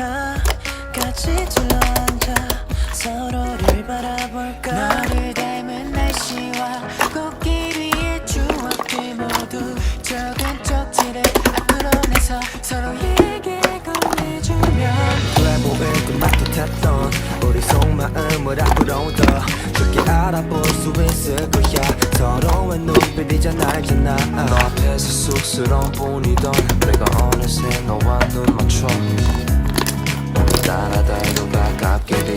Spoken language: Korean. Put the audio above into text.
걸까 같이 둘러앉아 서로를 바라볼까? 너를 닮은 날씨와 꽃길이의 추억들 모두 적은 쪽지를 앞으로 내서 서로에게 건네주면 외모의 꿈만 뜻했던 우리 속마음을 앞으로 더 쉽게 알아볼 수 있을 거야. 서로의 눈빛이 잘 알잖아 너 앞에서 쑥스러운 뿐이던 내가 어느새 너와 눈 맞춰.